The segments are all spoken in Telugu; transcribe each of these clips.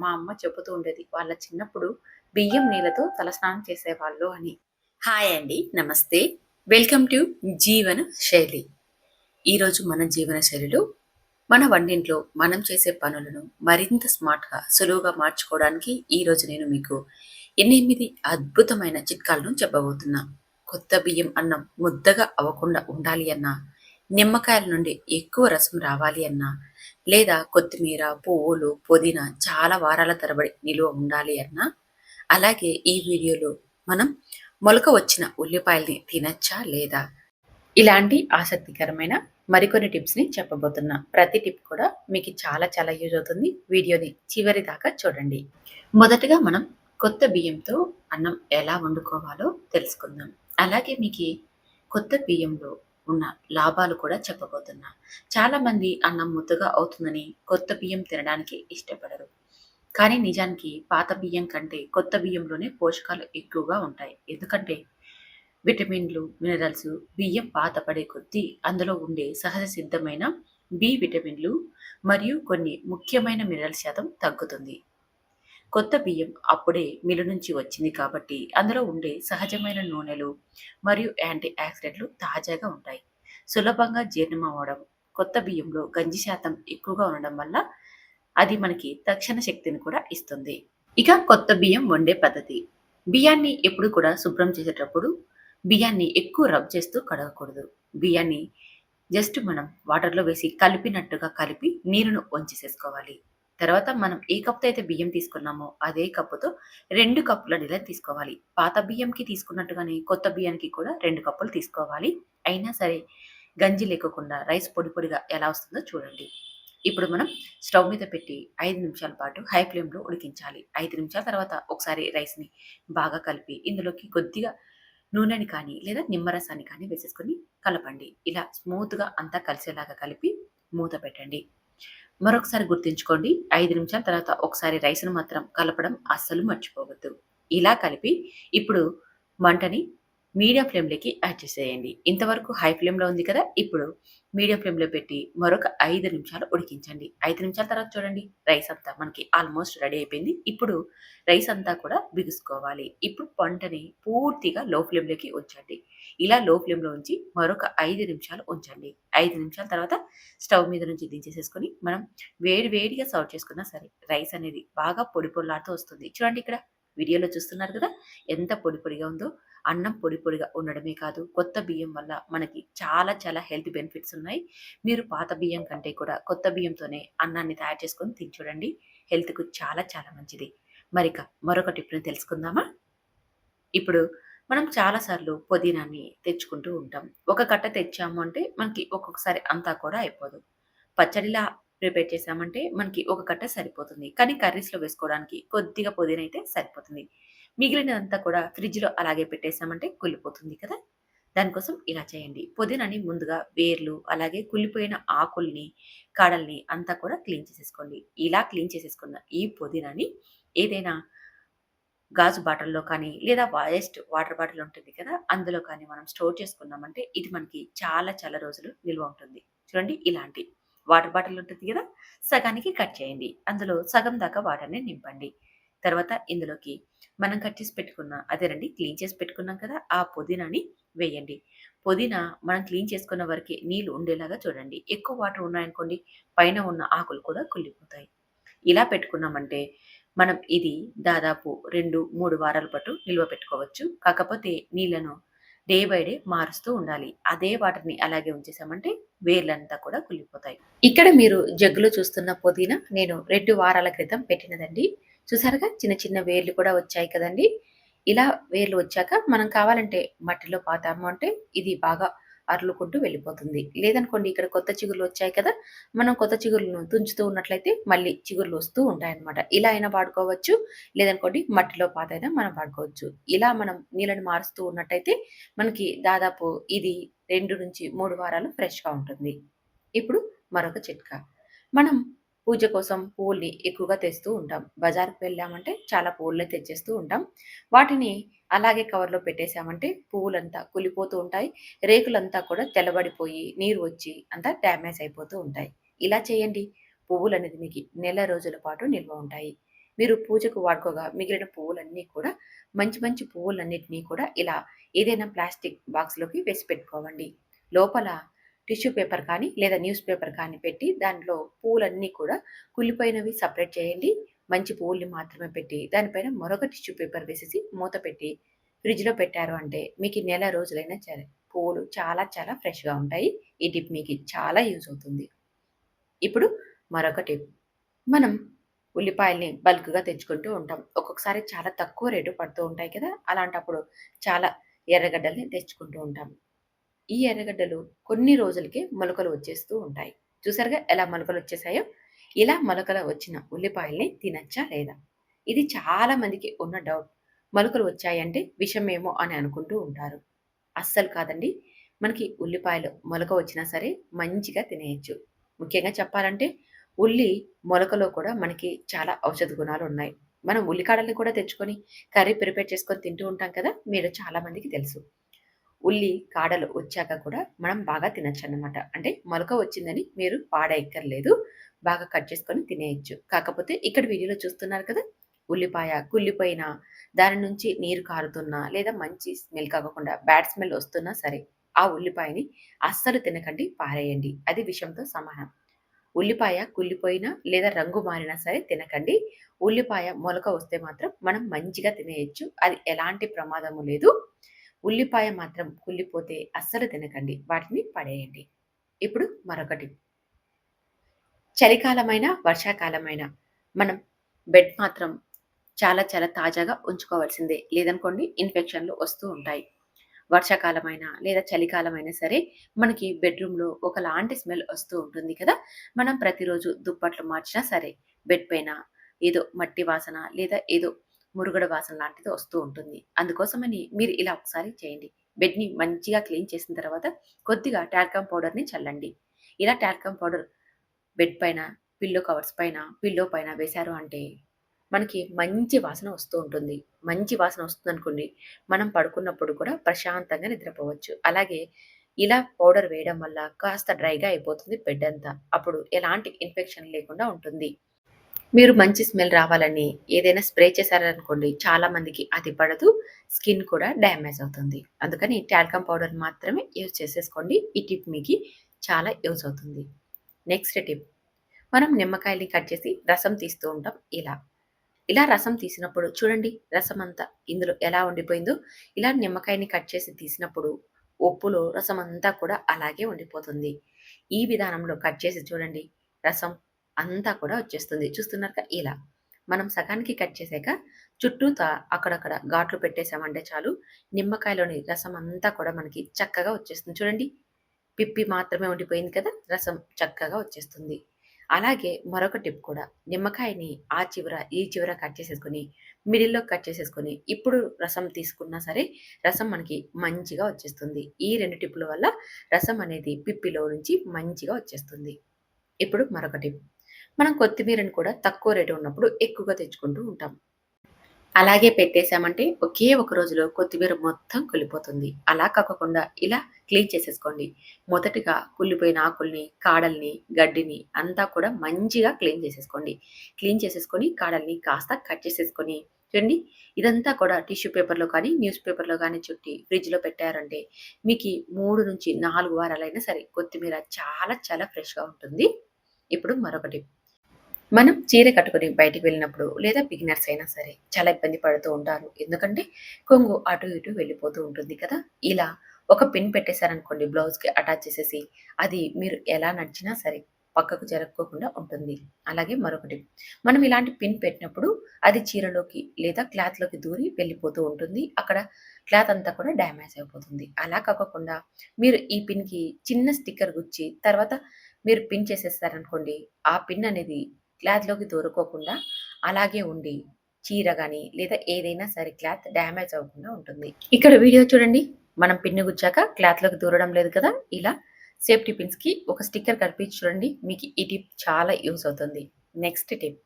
మా అమ్మ చెబుతూ ఉండేది వాళ్ళ చిన్నప్పుడు బియ్యం నీళ్ళతో తలస్నానం చేసేవాళ్ళు అని. హాయ్ అండి నమస్తే. వెల్కమ్ టు జీవన శైలి. ఈరోజు మన జీవన శైలిలో మన వంటింట్లో మనం చేసే పనులను మరింత స్మార్ట్గా సులువుగా మార్చుకోవడానికి ఈరోజు నేను మీకు ఎనిమిది అద్భుతమైన చిట్కాలను చెప్పబోతున్నా. కొత్త బియ్యం అన్నం ముద్దగా అవ్వకుండా ఉండాలి అన్నా నిమ్మకాయల నుండి ఎక్కువ రసం రావాలి అన్నా లేదా కొత్తిమీర పువ్వులు పుదీనా చాలా వారాల తరబడి నిలువ ఉండాలి అన్నా. అలాగే ఈ వీడియోలో మనం మొలక వచ్చిన ఉల్లిపాయల్ని తినచ్చా లేదా? ఇలాంటి ఆసక్తికరమైన మరికొన్ని టిప్స్ని చెప్పబోతున్నా. ప్రతి టిప్ కూడా మీకు చాలా చాలా యూజ్ అవుతుంది. వీడియోని చివరి దాకా చూడండి. మొదటగా మనం కొత్త బియ్యంతో అన్నం ఎలా వండుకోవాలో తెలుసుకుందాం. అలాగే మీకు కొత్త బియ్యంలో ఉన్న లాభాలు కూడా చెప్పబోతున్నా. చాలా మంది అన్నం ముద్దగా అవుతుందని కొత్త బియ్యం తినడానికి ఇష్టపడరు. కానీ నిజానికి పాత బియ్యం కంటే కొత్త బియ్యంలోనే పోషకాలు ఎక్కువగా ఉంటాయి. ఎందుకంటే విటమిన్లు మినరల్స్ బియ్యం పాతపడే కొద్దీ అందులో ఉండే సహజ సిద్ధమైన బి విటమిన్లు మరియు కొన్ని ముఖ్యమైన మినరల్ శాతం తగ్గుతుంది. కొత్త బియ్యం అప్పుడే మిల్లు నుంచి వచ్చింది కాబట్టి అందులో ఉండే సహజమైన నూనెలు మరియు యాంటీ ఆక్సిడెంట్లు తాజాగా ఉంటాయి. సులభంగా జీర్ణం అవ్వడం కొత్త బియ్యంలో గంజి శాతం ఎక్కువగా ఉండడం వల్ల అది మనకి తక్షణ శక్తిని కూడా ఇస్తుంది. ఇక కొత్త బియ్యం వండే పద్ధతి. బియ్యాన్ని ఎప్పుడు కూడా శుభ్రం చేసేటప్పుడు బియ్యాన్ని ఎక్కువ రబ్ చేస్తూ కడగకూడదు. బియ్యాన్ని జస్ట్ మనం వాటర్లో వేసి కలిపినట్టుగా కలిపి నీరును వంచేసేసుకోవాలి. తర్వాత మనం ఏ కప్తో అయితే బియ్యం తీసుకున్నామో అదే కప్పుతో రెండు కప్పుల నీళ్ళని తీసుకోవాలి. పాత బియ్యంకి తీసుకున్నట్టుగానే కొత్త బియ్యానికి కూడా రెండు కప్పులు తీసుకోవాలి. అయినా సరే గంజి లేకుండా రైస్ పొడి పొడిగా ఎలా వస్తుందో చూడండి. ఇప్పుడు మనం స్టవ్ మీద పెట్టి ఐదు నిమిషాల పాటు హై ఫ్లేమ్లో ఉడికించాలి. ఐదు నిమిషాల తర్వాత ఒకసారి రైస్ని బాగా కలిపి ఇందులోకి కొద్దిగా నూనెని కానీ లేదా నిమ్మరసాన్ని కానీ వేసేసుకొని కలపండి. ఇలా స్మూత్గా అంతా కలిసేలాగా కలిపి మూత పెట్టండి. మరొకసారి గుర్తుంచుకోండి ఐదు నిమిషాల తర్వాత ఒకసారి రైస్ను మాత్రం కలపడం అస్సలు మర్చిపోవద్దు. ఇలా కలిపి ఇప్పుడు మంటని మీడియం ఫ్లేమ్లోకి యాడ్ చేసేయండి. ఇంతవరకు హై ఫ్లేమ్లో ఉంది కదా ఇప్పుడు మీడియం ఫ్లేమ్లో పెట్టి మరొక ఐదు నిమిషాలు ఉడికించండి. ఐదు నిమిషాల తర్వాత చూడండి రైస్ అంతా మనకి ఆల్మోస్ట్ రెడీ అయిపోయింది. ఇప్పుడు రైస్ అంతా కూడా బిగుసుకోవాలి. ఇప్పుడు పంటని పూర్తిగా లో ఫ్లేమ్లోకి ఉంచండి. ఇలా లో ఫ్లేమ్లో ఉంచి మరొక ఐదు నిమిషాలు ఉంచండి. ఐదు నిమిషాల తర్వాత స్టవ్ మీద నుంచి దించేసేసుకొని మనం వేడి వేడిగా సర్వ్ చేసుకున్నా సరే రైస్ అనేది బాగా పొడి పొడిలాడుతూ వస్తుంది. చూడండి ఇక్కడ వీడియోలో చూస్తున్నారు కదా? ఎంత పొడి పొడిగా ఉందో. అన్నం పొడి పొడిగా ఉండడమే కాదు కొత్త బియ్యం వల్ల మనకి చాలా చాలా హెల్త్ బెనిఫిట్స్ ఉన్నాయి. మీరు పాత బియ్యం కంటే కూడా కొత్త బియ్యంతోనే అన్నాన్ని తయారు చేసుకొని తిని చూడండి. హెల్త్కు చాలా చాలా మంచిది. మరిక మరొక టిప్ని తెలుసుకుందామా? ఇప్పుడు మనం చాలాసార్లు పుదీనాన్ని తెచ్చుకుంటూ ఉంటాం. ఒక కట్ట తెచ్చాము అంటే మనకి ఒక్కొక్కసారి అంతా కూడా అయిపోదు. పచ్చడిలా ప్రిపేర్ చేసామంటే మనకి ఒక కట్ట సరిపోతుంది. కానీ కర్రీస్లో వేసుకోవడానికి కొద్దిగా పుదీనా అయితే సరిపోతుంది. మిగిలినదంతా కూడా ఫ్రిడ్జ్లో అలాగే పెట్టేసామంటే కుళ్ళిపోతుంది కదా? దానికోసం ఇలా చేయండి. పుదీనాని ముందుగా వేర్లు అలాగే కుళ్ళిపోయిన ఆకుల్ని కాడల్ని అంతా కూడా క్లీన్ చేసేసుకోండి. ఇలా క్లీన్ చేసేసుకున్న ఈ పుదీనాని ఏదైనా గాజు బాటిల్లో కానీ లేదా వేస్ట్ వాటర్ బాటిల్ ఉంటుంది కదా అందులో కానీ మనం స్టోర్ చేసుకున్నామంటే ఇది మనకి చాలా చాలా రోజులు నిల్వ ఉంటుంది. చూడండి ఇలాంటి వాటర్ బాటిల్ ఉంటుంది కదా సగానికి కట్ చేయండి. అందులో సగం దాకా వాటర్ని నింపండి. తర్వాత ఇందులోకి మనం కట్ చేసి పెట్టుకున్న అదేనండి క్లీన్ చేసి పెట్టుకున్నాం కదా ఆ పుదీనాని వేయండి. పుదీనా మనం క్లీన్ చేసుకున్న వరకే నీళ్ళు ఉండేలాగా చూడండి. ఎక్కువ వాటర్ ఉన్నాయనుకోండి పైన ఉన్న ఆకులు కూడా కుళ్ళిపోతాయి. ఇలా పెట్టుకున్నామంటే మనం ఇది దాదాపు రెండు మూడు వారాల పాటు నిల్వ పెట్టుకోవచ్చు. కాకపోతే నీళ్ళను డే బై డే మారుస్తూ ఉండాలి. అదే వాటర్ని అలాగే ఉంచేసామంటే వేర్లంతా కూడా కుళ్ళిపోతాయి. ఇక్కడ మీరు జగ్గులో చూస్తున్న పుదీనా నేను రెండు వారాల క్రితం పెట్టినదండి. చూసారుగా? చిన్న చిన్న వేర్లు కూడా వచ్చాయి కదండి. ఇలా వేర్లు వచ్చాక మనం కావాలంటే మట్టిలో పాతాము అంటే ఇది బాగా అర్లుకుంటూ వెళ్ళిపోతుంది. లేదనుకోండి ఇక్కడ కొత్త చిగురులు వచ్చాయి కదా మనం కొత్త చిగురులను తుంచుతూ ఉన్నట్లయితే మళ్ళీ చిగురులు వస్తూ ఉంటాయన్నమాట. ఇలా అయినా వాడుకోవచ్చు లేదనుకోండి మట్టిలో పాత అయినా మనం వాడుకోవచ్చు. ఇలా మనం నీళ్ళని మారుస్తూ ఉన్నట్టయితే మనకి దాదాపు ఇది రెండు నుంచి మూడు వారాలు ఫ్రెష్గా ఉంటుంది. ఇప్పుడు మరొక చిట్కా. మనం పూజ కోసం పువ్వుల్ని ఎక్కువగా తెస్తూ ఉంటాం. బజార్కి వెళ్ళామంటే చాలా పూలనే తెచ్చేస్తూ ఉంటాం. వాటిని అలాగే కవర్లో పెట్టేశామంటే పువ్వులంతా కులిపోతూ ఉంటాయి. రేకులంతా కూడా తెల్లబడిపోయి నీరు వచ్చి అంతా డ్యామేజ్ అయిపోతూ ఉంటాయి. ఇలా చేయండి. పువ్వులు అనేది మీకు నెల రోజుల పాటు నిల్వ ఉంటాయి. మీరు పూజకు వాడుకోగా మిగిలిన పువ్వులన్నీ కూడా మంచి మంచి పువ్వులన్నింటినీ కూడా ఇలా ఏదైనా ప్లాస్టిక్ బాక్స్లోకి వేసి పెట్టుకోవండి. లోపల టిష్యూ పేపర్ కానీ లేదా న్యూస్ పేపర్ కానీ పెట్టి దాంట్లో పూలన్నీ కూడా కుళ్ళిపోయినవి సపరేట్ చేయండి. మంచి పువ్వుల్ని మాత్రమే పెట్టి దానిపైన మరొక టిష్యూ పేపర్ వేసేసి మూత పెట్టి ఫ్రిడ్జ్లో పెట్టారు అంటే మీకు నెల రోజులైనా సరే పువ్వులు చాలా చాలా ఫ్రెష్గా ఉంటాయి. ఈ టిప్ మీకు చాలా యూజ్ అవుతుంది. ఇప్పుడు మరొక టిప్. మనం ఉల్లిపాయల్ని బల్క్గా తెచ్చుకుంటూ ఉంటాం. ఒక్కొక్కసారి చాలా తక్కువ రేటు పడుతూ ఉంటాయి కదా! అలాంటప్పుడు చాలా ఎర్రగడ్డల్ని తెచ్చుకుంటూ ఉంటాం. ఈ ఎర్రగడ్డలు కొన్ని రోజులకే మొలకలు వచ్చేస్తూ ఉంటాయి. చూసారుగా ఎలా మొలకలు వచ్చేసాయో? ఇలా మొలకలు వచ్చిన ఉల్లిపాయల్ని తినచ్చా లేదా? ఇది చాలా మందికి ఉన్న డౌట్. మొలకలు వచ్చాయంటే విషమేమో అని అనుకుంటూ ఉంటారు. అస్సలు కాదండి. మనకి ఉల్లిపాయలు మొలక వచ్చినా సరే మంచిగా తినేయచ్చు. ముఖ్యంగా చెప్పాలంటే ఉల్లి మొలకలో కూడా మనకి చాలా ఔషధ గుణాలు ఉన్నాయి. మనం ఉల్లికాడల్ని కూడా తెచ్చుకొని కర్రీ ప్రిపేర్ చేసుకొని తింటూ ఉంటాం కదా? మీరు చాలా మందికి తెలుసు. ఉల్లి కాడలు వచ్చాక కూడా మనం బాగా తినచ్చు అనమాట అంటే మొలక వచ్చిందని మీరు పాడెక్కర్లేదు బాగా కట్ చేసుకొని తినేయచ్చు. కాకపోతే ఇక్కడ వీడియోలో చూస్తున్నారు కదా ఉల్లిపాయ కుళ్ళిపోయిన దాని నుంచి నీరు కారుతున్నా లేదా మంచి స్మెల్ కాకుండా బ్యాడ్ స్మెల్ వస్తున్నా సరే ఆ ఉల్లిపాయని అస్సలు తినకండి పారేయండి. అది విషయంతో సమానం. ఉల్లిపాయ కుళ్ళిపోయినా లేదా రంగు మారినా సరే తినకండి. ఉల్లిపాయ మొలక వస్తే మాత్రం మనం మంచిగా తినేయచ్చు. అది ఎలాంటి ప్రమాదము లేదు. ఉల్లిపాయ మాత్రం కుళ్ళిపోతే అస్సలు తినకండి. వాటిని పడేయండి. ఇప్పుడు మరొకటి. చలికాలమైన వర్షాకాలమైన మనం బెడ్ మాత్రం చాలా చాలా తాజాగా ఉంచుకోవాల్సిందే. లేదనుకోండి ఇన్ఫెక్షన్లు వస్తూ ఉంటాయి. వర్షాకాలమైనా లేదా చలికాలమైనా సరే మనకి బెడ్రూమ్లో ఒకలాంటి స్మెల్ వస్తూ ఉంటుంది కదా! మనం ప్రతిరోజు దుప్పట్లు మార్చినా సరే బెడ్ పైన ఏదో మట్టి వాసన లేదా ఏదో మురుగుడ వాసన లాంటిది వస్తూ ఉంటుంది. అందుకోసమని మీరు ఇలా ఒకసారి చేయండి. బెడ్ని మంచిగా క్లీన్ చేసిన తర్వాత కొద్దిగా టాల్కమ్ పౌడర్ని చల్లండి. ఇలా టాల్కమ్ పౌడర్ బెడ్ పైన పిల్లో కవర్స్ పైన పిల్లో పైన వేశారు అంటే మనకి మంచి వాసన వస్తూ ఉంటుంది. మంచి వాసన వస్తుంది అనుకోండి మనం పడుకున్నప్పుడు కూడా ప్రశాంతంగా నిద్రపోవచ్చు. అలాగే ఇలా పౌడర్ వేయడం వల్ల కాస్త డ్రైగా అయిపోతుంది బెడ్ అంతా. అప్పుడు ఎలాంటి ఇన్ఫెక్షన్ లేకుండా ఉంటుంది. మీరు మంచి స్మెల్ రావాలని ఏదైనా స్ప్రే చేశారనుకోండి చాలామందికి అది పడదు స్కిన్ కూడా డ్యామేజ్ అవుతుంది. అందుకని టాల్కమ్ పౌడర్ మాత్రమే యూజ్ చేసేసుకోండి. ఈ టిప్ మీకు చాలా యూజ్ అవుతుంది. Next tip. మనం నిమ్మకాయల్ని కట్ చేసి రసం తీస్తూ ఉంటాం ఇలా. ఇలా రసం తీసినప్పుడు చూడండి రసం అంతా ఇందులో ఎలా ఉండిపోయిందో. ఇలా నిమ్మకాయని కట్ చేసి తీసినప్పుడు ఉప్పులో రసం అంతా కూడా అలాగే ఉండిపోతుంది. ఈ విధానంలో కట్ చేసి చూడండి రసం అంతా కూడా వచ్చేస్తుంది. చూస్తున్నారు ఇలా. మనం సగానికి కట్ చేసాక చుట్టూతా అక్కడక్కడ ఘాట్లు పెట్టేసామంటే చాలు. నిమ్మకాయలోని రసం అంతా కూడా మనకి చక్కగా వచ్చేస్తుంది. చూడండి పిప్పి మాత్రమే ఉండిపోయింది కదా రసం చక్కగా వచ్చేస్తుంది. అలాగే మరొక టిప్ కూడా నిమ్మకాయని ఆ చివర ఈ చివర కట్ చేసేసుకొని మిడిల్లో కట్ చేసేసుకొని ఇప్పుడు రసం తీసుకున్నా సరే రసం మనకి మంచిగా వచ్చేస్తుంది. ఈ రెండు టిప్పుల వల్ల రసం అనేది పిప్పిలో నుంచి మంచిగా వచ్చేస్తుంది. ఇప్పుడు మరొక టిప్. మనం కొత్తిమీరని కూడా తక్కువ రేటు ఉన్నప్పుడు ఎక్కువగా తెచ్చుకుంటూ ఉంటాం. అలాగే పెట్టేశామంటే ఒకే ఒక రోజులో కొత్తిమీర మొత్తం కుళ్ళిపోతుంది. అలా కాకుండా ఇలా క్లీన్ చేసేసుకోండి. మొదటిగా కుళ్ళిపోయిన ఆకుల్ని కాడల్ని గడ్డిని అంతా కూడా మంచిగా క్లీన్ చేసేసుకోండి. క్లీన్ చేసేసుకొని కాడల్ని కాస్త కట్ చేసేసుకొని చూడండి. ఇదంతా కూడా టిష్యూ పేపర్లో కానీ న్యూస్ పేపర్లో కానీ చుట్టి ఫ్రిడ్జ్లో పెట్టారంటే మీకు మూడు నుంచి నాలుగు వారాలైనా సరే కొత్తిమీర చాలా చాలా ఫ్రెష్గా ఉంటుంది. ఇప్పుడు మరొకటి. మనం చీర కట్టుకుని బయటికి వెళ్ళినప్పుడు లేదా బిగినర్స్ అయినా సరే చాలా ఇబ్బంది పడుతూ ఉంటారు. ఎందుకంటే కొంగు అటు ఇటు వెళ్ళిపోతూ ఉంటుంది కదా. ఇలా ఒక పిన్ పెట్టేశారనుకోండి బ్లౌజ్కి అటాచ్ చేసేసి అది మీరు ఎలా నడిచినా సరే పక్కకు జరగకోకుండా ఉంటుంది. అలాగే మరొకటి మనం ఇలాంటి పిన్ పెట్టినప్పుడు అది చీరలోకి లేదా క్లాత్లోకి దూరి వెళ్ళిపోతూ ఉంటుంది. అక్కడ క్లాత్ అంతా కూడా డ్యామేజ్ అయిపోతుంది. అలా కాకుండా మీరు ఈ పిన్కి చిన్న స్టిక్కర్ గుచ్చి తర్వాత మీరు పిన్ చేసేస్తారనుకోండి ఆ పిన్ అనేది క్లాత్లోకి దూరుకోకుండా అలాగే ఉండి చీర కానీ లేదా ఏదైనా సరే క్లాత్ డ్యామేజ్ అవ్వకుండా ఉంటుంది. ఇక్కడ వీడియో చూడండి. మనం పిన్ను గుచ్చాక క్లాత్లోకి దూరడం లేదు కదా? ఇలా సేఫ్టీ పిన్స్కి ఒక స్టిక్కర్ కనిపించి చూడండి. మీకు ఈ టిప్ చాలా యూస్ అవుతుంది. Next tip.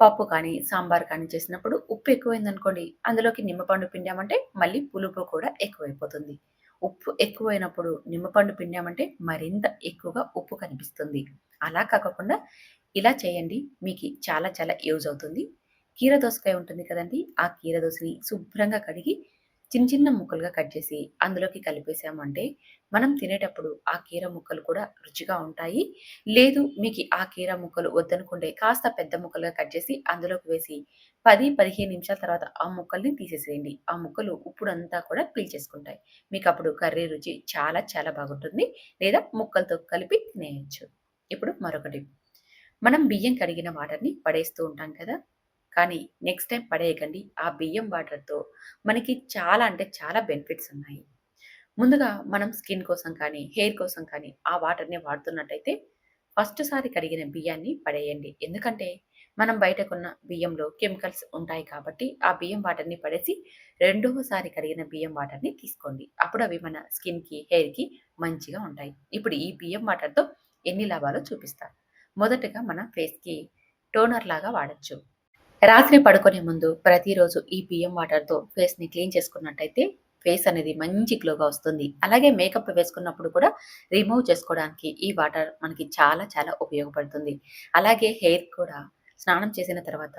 పప్పు కానీ సాంబార్ కానీ చేసినప్పుడు ఉప్పు ఎక్కువైందనుకోండి. అందులోకి నిమ్మపండు పిండామంటే మళ్ళీ పులుపు కూడా ఎక్కువైపోతుంది. ఉప్పు ఎక్కువైనప్పుడు నిమ్మపండు పిండామంటే మరింత ఎక్కువగా ఉప్పు కనిపిస్తుంది. అలా కాకుండా ఇలా చేయండి. మీకు చాలా చాలా యూజ్ అవుతుంది. కీర దోసకాయ ఉంటుంది కదండి. ఆ కీర దోసని శుభ్రంగా కడిగి చిన్న చిన్న ముక్కలుగా కట్ చేసి అందులోకి కలిపేసామంటే మనం తినేటప్పుడు ఆ కీర ముక్కలు కూడా రుచిగా ఉంటాయి. లేదు మీకు ఆ కీర ముక్కలు వద్దనుకుంటే కాస్త పెద్ద ముక్కలుగా కట్ చేసి అందులోకి వేసి పది పదిహేను నిమిషాల తర్వాత ఆ ముక్కల్ని తీసేసేయండి. ఆ ముక్కలు ఉప్పుడంతా కూడా పీల్చేసుకుంటాయి. మీకు అప్పుడు కర్రీ రుచి చాలా చాలా బాగుంటుంది. లేదా ముక్కలతో కలిపి తినేయచ్చు. ఇప్పుడు మరొకటి. మనం బియ్యం కడిగిన వాటర్ని పడేస్తూ ఉంటాం కదా? కానీ నెక్స్ట్ టైం పడేయకండి. ఆ బియ్యం వాటర్తో మనకి చాలా అంటే చాలా బెనిఫిట్స్ ఉన్నాయి. ముందుగా మనం స్కిన్ కోసం కానీ హెయిర్ కోసం కానీ ఆ వాటర్ని వాడుతున్నట్టయితే ఫస్ట్ సారి కడిగిన బియ్యాన్ని పడేయండి. ఎందుకంటే మనం బయటకున్న బియ్యంలో కెమికల్స్ ఉంటాయి కాబట్టి ఆ బియ్యం వాటర్ని పడేసి రెండవసారి కడిగిన బియ్యం వాటర్ని తీసుకోండి. అప్పుడు అవి మన స్కిన్కి హెయిర్కి మంచిగా ఉంటాయి. ఇప్పుడు ఈ బియ్యం వాటర్తో ఎన్ని లాభాలు చూపిస్తారు మొదటగా మన ఫేస్కి టోనర్ లాగా వాడచ్చు. రాత్రి పడుకునే ముందు ప్రతిరోజు ఈ బియ్యం వాటర్తో ఫేస్ని క్లీన్ చేసుకున్నట్టయితే ఫేస్ అనేది మంచి గ్లోగా వస్తుంది. అలాగే మేకప్ వేసుకున్నప్పుడు కూడా రిమూవ్ చేసుకోవడానికి ఈ వాటర్ మనకి చాలా చాలా ఉపయోగపడుతుంది. అలాగే హెయిర్ కూడా స్నానం చేసిన తర్వాత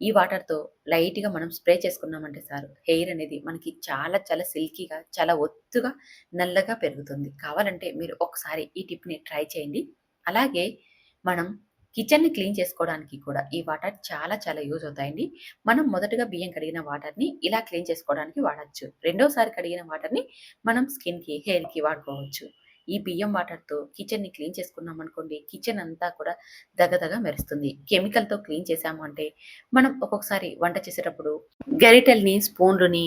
ఈ వాటర్తో లైట్గా మనం స్ప్రే చేసుకున్నామంటే సార్ హెయిర్ అనేది మనకి చాలా చాలా సిల్కీగా చాలా ఒత్తుగా నల్లగా పెరుగుతుంది. కావాలంటే మీరు ఒకసారి ఈ టిప్ని ట్రై చేయండి. అలాగే మనం కిచెన్ని క్లీన్ చేసుకోవడానికి కూడా ఈ వాటర్ చాలా చాలా యూజ్ అవుతాయండి. మనం మొదటగా బియ్యం కడిగిన వాటర్ని ఇలా క్లీన్ చేసుకోవడానికి వాడచ్చు. రెండోసారి కడిగిన వాటర్ని మనం స్కిన్కి హెయిర్కి వాడుకోవచ్చు. ఈ బియ్యం వాటర్తో కిచెన్ని క్లీన్ చేసుకున్నాం అనుకోండి కిచెన్ అంతా కూడా దగదగ మెరుస్తుంది. కెమికల్తో క్లీన్ చేసాము అంటే మనం ఒక్కొక్కసారి వంట చేసేటప్పుడు గరిటెల్ని స్పూన్లని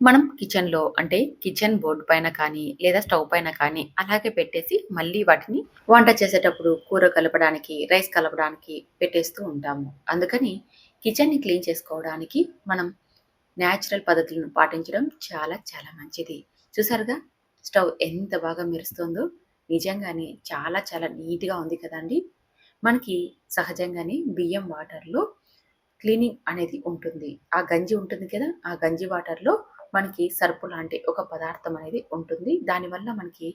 మనం కిచెన్లో అంటే కిచెన్ బోర్డు పైన కానీ లేదా స్టవ్ పైన కానీ అలాగే పెట్టేసి మళ్ళీ వాటిని వంట చేసేటప్పుడు కూర కలపడానికి రైస్ కలపడానికి పెట్టేస్తూ ఉంటాము. అందుకని కిచెన్ని క్లీన్ చేసుకోవడానికి మనం న్యాచురల్ పద్ధతులను పాటించడం చాలా చాలా మంచిది. చూసారుగా? స్టవ్ ఎంత బాగా మెరుస్తుందో నిజంగానే చాలా చాలా నీట్గా ఉంది కదండి. మనకి సహజంగానే బియ్యం వాటర్లో క్లీనింగ్ అనేది ఉంటుంది. ఆ గంజి ఉంటుంది కదా? ఆ గంజి వాటర్లో మనకి సరుపు లాంటి ఒక పదార్థం అనేది ఉంటుంది. దానివల్ల మనకి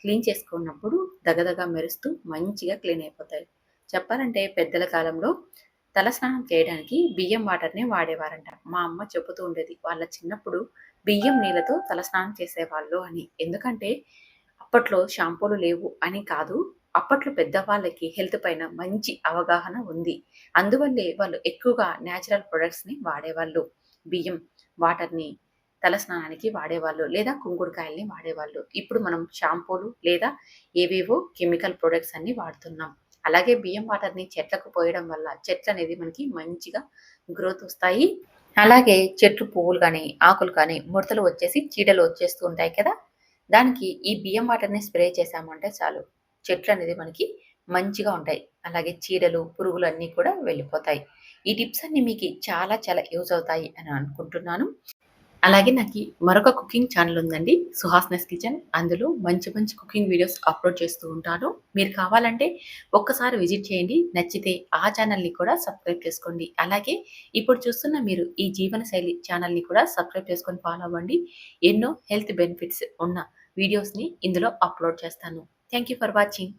క్లీన్ చేసుకున్నప్పుడు దగదగ మెరుస్తూ మంచిగా క్లీన్ అయిపోతాయి. చెప్పాలంటే పెద్దల కాలంలో తలస్నానం చేయడానికి బియ్యం వాటర్నే వాడేవారంట. మా అమ్మ చెబుతూ ఉండేది వాళ్ళ చిన్నప్పుడు బియ్యం నీళ్ళతో తలస్నానం చేసేవాళ్ళు అని. ఎందుకంటే అప్పట్లో షాంపూలు లేవు అని కాదు అప్పట్లో పెద్దవాళ్ళకి హెల్త్ పైన మంచి అవగాహన ఉంది. అందువల్లే వాళ్ళు ఎక్కువగా న్యాచురల్ ప్రొడక్ట్స్ని వాడేవాళ్ళు. బియ్యం వాటర్ని తలస్నానానికి వాడేవాళ్ళు లేదా కుంకుడుకాయల్ని వాడేవాళ్ళు. ఇప్పుడు మనం షాంపూలు లేదా ఏవేవో కెమికల్ ప్రొడక్ట్స్ అన్ని వాడుతున్నాం. అలాగే బియ్యం వాటర్ని చెట్లకు పోయడం వల్ల చెట్లు అనేది మనకి మంచిగా గ్రోత్ వస్తాయి. అలాగే చెట్లు పువ్వులు కానీ ఆకులు కానీ ముడతలు వచ్చేసి చీడలు వచ్చేస్తూ ఉంటాయి కదా! దానికి ఈ బియ్యం వాటర్ని స్ప్రే చేసామంటే చాలు. చెట్లు అనేది మనకి మంచిగా ఉంటాయి. అలాగే చీడలు పురుగులు అన్నీ కూడా వెళ్ళిపోతాయి. ఈ టిప్స్ అన్ని మీకు చాలా చాలా యూజ్ అవుతాయి అని అనుకుంటున్నాను. అలాగే నాకు మరొక కుకింగ్ ఛానల్ ఉందండి సుహాస్నెస్ కిచెన్. అందులో మంచి మంచి కుకింగ్ వీడియోస్ అప్లోడ్ చేస్తూ ఉంటాను. మీరు కావాలంటే ఒక్కసారి విజిట్ చేయండి. నచ్చితే ఆ ఛానల్ని కూడా సబ్స్క్రైబ్ చేసుకోండి. అలాగే ఇప్పుడు చూస్తున్న మీరు ఈ జీవన శైలి ఛానల్ని కూడా సబ్స్క్రైబ్ చేసుకొని ఫాలో అవ్వండి. ఎన్నో హెల్త్ బెనిఫిట్స్ ఉన్న వీడియోస్ని ఇందులో అప్లోడ్ చేస్తాను. Thank you for watching.